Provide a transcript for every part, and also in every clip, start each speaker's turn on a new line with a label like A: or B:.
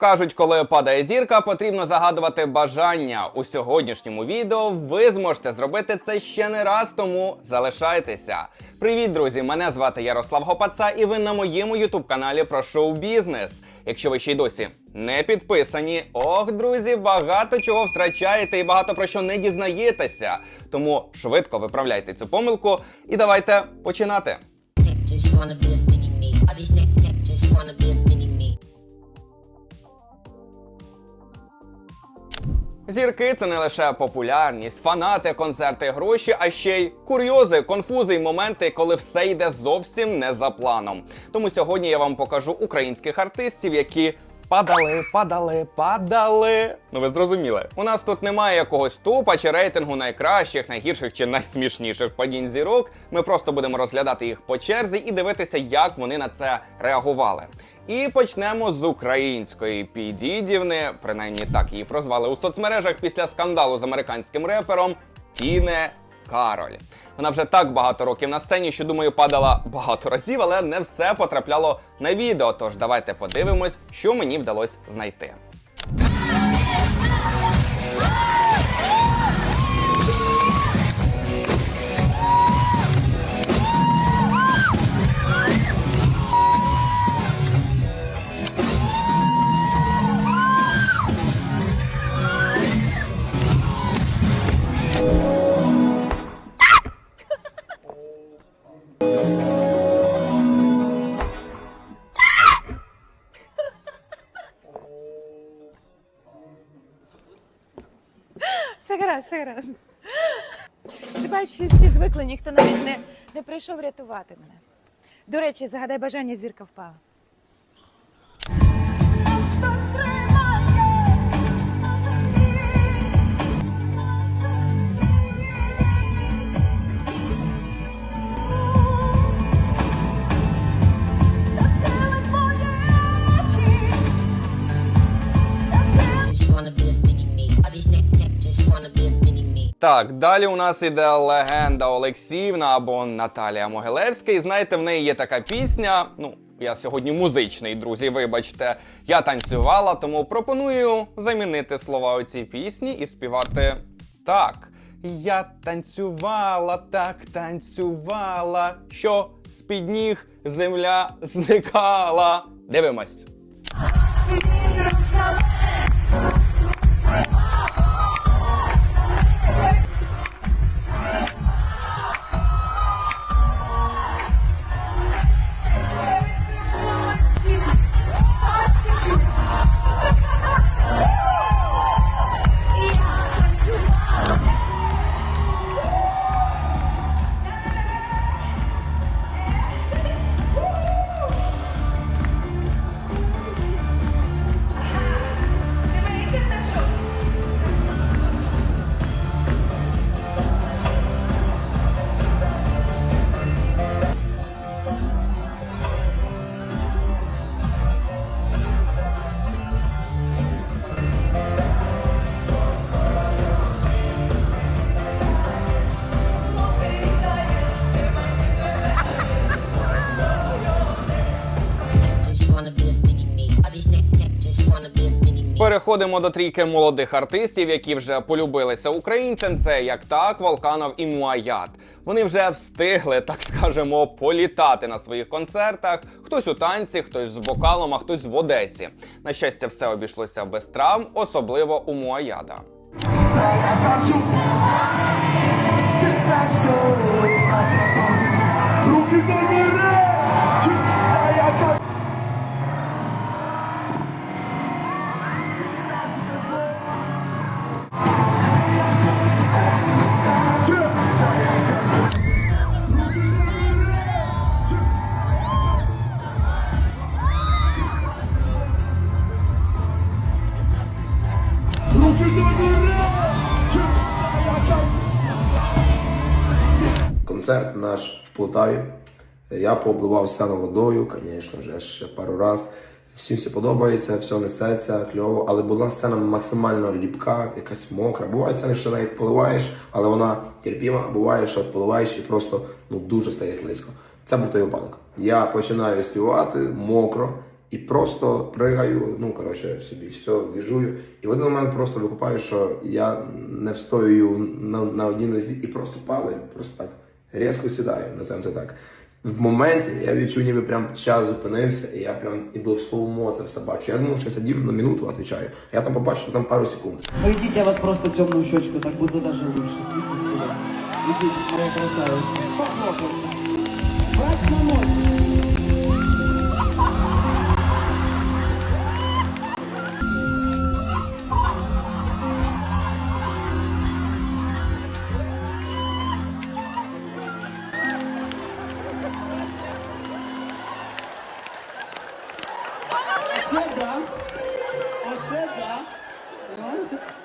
A: Кажуть, коли падає зірка, потрібно загадувати бажання. У сьогоднішньому відео ви зможете зробити це ще не раз, тому залишайтеся. Привіт, друзі! Мене звати Ярослав Гопаца, і ви на моєму ютуб-каналі про шоу-бізнес. Якщо ви ще й досі не підписані, ох, друзі, багато чого втрачаєте і багато про що не дізнаєтеся. Тому швидко виправляйте цю помилку і давайте починати. Зірки це не лише популярність, фанати, концерти, гроші, а ще й курйози, конфузи й моменти, коли все йде зовсім не за планом. Тому сьогодні я вам покажу українських артистів, які. Падали, падали, падали. Ну ви зрозуміли. У нас тут немає якогось топа чи рейтингу найкращих, найгірших чи найсмішніших падінь зірок. Ми просто будемо розглядати їх по черзі і дивитися, як вони на це реагували. І почнемо з української підідівни, принаймні так її прозвали у соцмережах після скандалу з американським репером Тіне Кароль. Вона вже так багато років на сцені, що думаю, падала багато разів, але не все потрапляло на відео. Тож давайте подивимось, що мені вдалося знайти.
B: Гаразд, все гаразд. Ти бачиш, всі звикли, ніхто навіть не, не прийшов рятувати мене. До речі, загадай бажання, зірка впала.
A: Так, далі у нас іде легенда Олексіївна або Наталія Могилевська. І знаєте, в неї є така пісня. Ну, я сьогодні музичний, друзі, вибачте. Я танцювала, тому пропоную замінити слова у цій пісні і співати так. Я танцювала, так танцювала, що з-під ніг земля зникала. Дивимось. Переходимо до трійки молодих артистів, які вже полюбилися українцям. Це як так, Волканов і Муаят. Вони вже встигли, так скажемо, політати на своїх концертах. Хтось у танці, хтось з вокалом, а хтось в Одесі. На щастя, все обійшлося без травм, особливо у Муаяда.
C: Наш в Полтаві. Я пообливав сцену водою, звісно вже ще пару раз. Всім все подобається, все несеться, кльово, але була сцена максимально ліпка, якась мокра. Буває сцени, що навіть поливаєш, але вона терпіма, а буває, що поливаєш і просто ну дуже стає слизько. Це був той випадок. Я починаю співати мокро, і просто пригаю, ну коротше, собі все двіжую. І в один момент просто викупаю, що я не встоюю на, на одній нозі і просто падаю, просто так різко сідаю, називаємо це так. В моменті я відчув, ніби прям час зупинився, і я прям іду в словомо це все бачу. Я думав, що сидів на минуту, відповідаю. Я там побачив що там пару секунд.
D: Ну йдіть, я вас просто цьому щечку, так буде навіть лучше. Ідіть сюди. Ідіть, моя. Брачная ночь.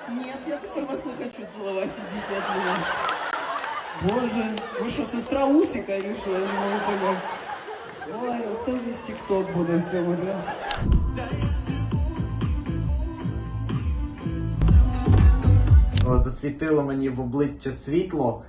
D: Нет, я тепер вас не хочу целовать, идите от мене. Боже, ви що, сестра Усіка или що? Я не можу понять. Ой, оце весь тік-ток буде в цьому, да?
E: О, засвітило мені в обличчя світло.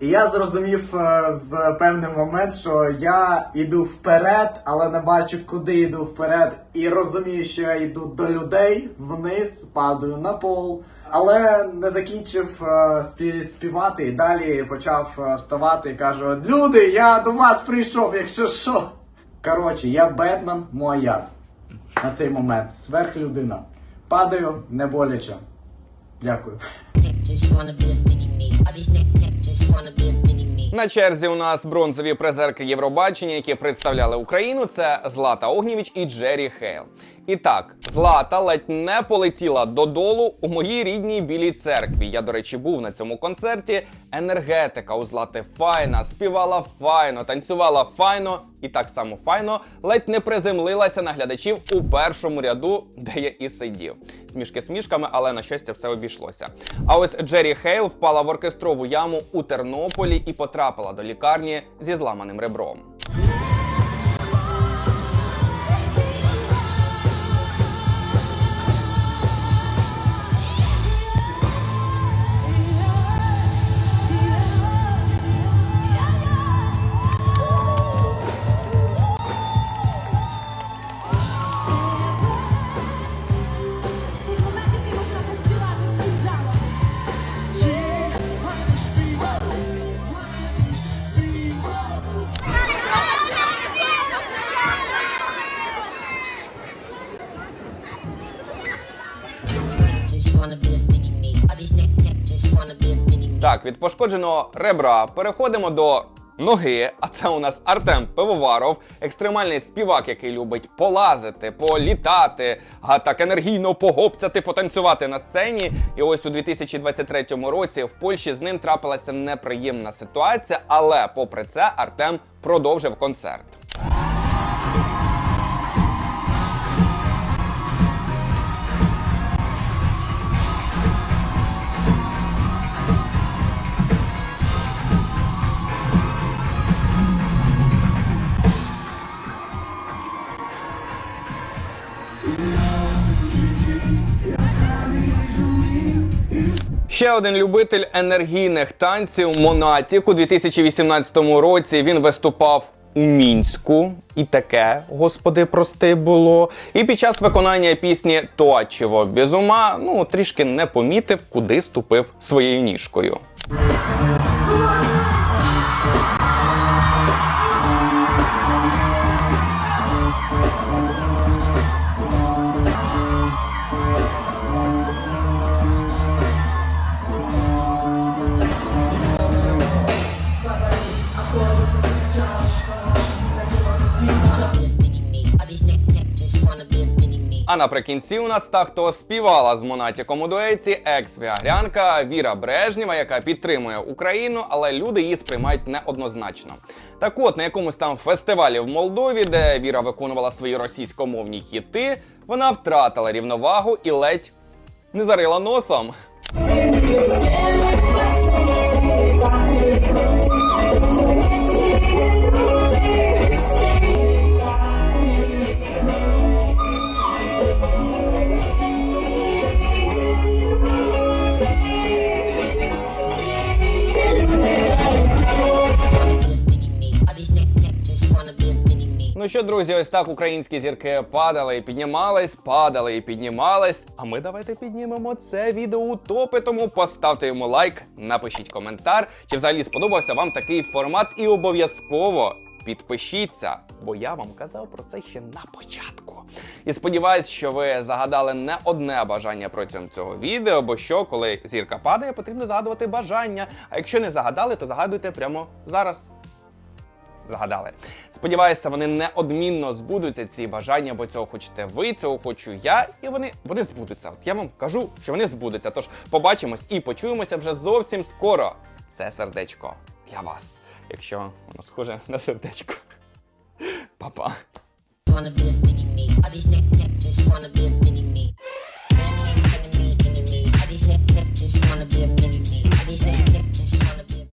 E: І я зрозумів е, в певний момент, що я йду вперед, але не бачу, куди йду вперед. І розумію, що я йду до людей вниз, падаю на пол. Але не закінчив е, співати і далі почав е, вставати і кажу: Люди, я до вас прийшов, якщо що. Коротше, я Бетмен Муаяд на цей момент. Сверхлюдина. Падаю не боляче. Дякую.
A: На черзі у нас бронзові призерки Євробачення, які представляли Україну. Це Злата Огнєвіч і Джері Хейл. І так, Злата ледь не полетіла додолу у моїй рідній білій церкві. Я, до речі, був на цьому концерті. Енергетика у Злати файна, співала файно, танцювала файно і так само файно ледь не приземлилася на глядачів у першому ряду, де я і сидів. Смішки смішками, але на щастя все обійшлося. А ось Джері Хейл впала в оркестрову яму у Тернополі і потрапила до лікарні зі зламаним ребром. Так, від пошкодженого ребра переходимо до ноги. А це у нас Артем Пивоваров, екстремальний співак, який любить полазити, політати, а так енергійно погопцяти, потанцювати на сцені. І ось у 2023 році в Польщі з ним трапилася неприємна ситуація, але попри це Артем продовжив концерт. Ще один любитель енергійних танців Монатік у 2018 році він виступав у мінську, і таке, господи, прости було. І під час виконання пісні Туачево без ума ну трішки не помітив, куди ступив своєю ніжкою. А наприкінці у нас та, хто співала з Монатіком у дуеті, екс-віагрянка Віра Брежнєва, яка підтримує Україну, але люди її сприймають неоднозначно. Так от на якомусь там фестивалі в Молдові, де Віра виконувала свої російськомовні хіти, вона втратила рівновагу і ледь не зарила носом. Ну що, друзі, ось так українські зірки падали і піднімались, падали і піднімались. А ми давайте піднімемо це відео у топи. Тому поставте йому лайк, напишіть коментар, чи взагалі сподобався вам такий формат, і обов'язково підпишіться, бо я вам казав про це ще на початку. І сподіваюсь, що ви загадали не одне бажання протягом цього відео, бо що, коли зірка падає, потрібно загадувати бажання. А якщо не загадали, то загадуйте прямо зараз. Загадали. Сподіваюся, вони неодмінно збудуться ці бажання, бо цього хочете ви, цього хочу я, і вони, вони збудуться. От я вам кажу, що вони збудуться. Тож побачимось і почуємося вже зовсім скоро. Це сердечко для вас, якщо воно схоже на сердечко. Па-па.
F: Wanna be a mini me. All just wanna be a mini me. Enemy, enemy, enemy. All these neck neck just wanna be a mini me. All these neck neck just wanna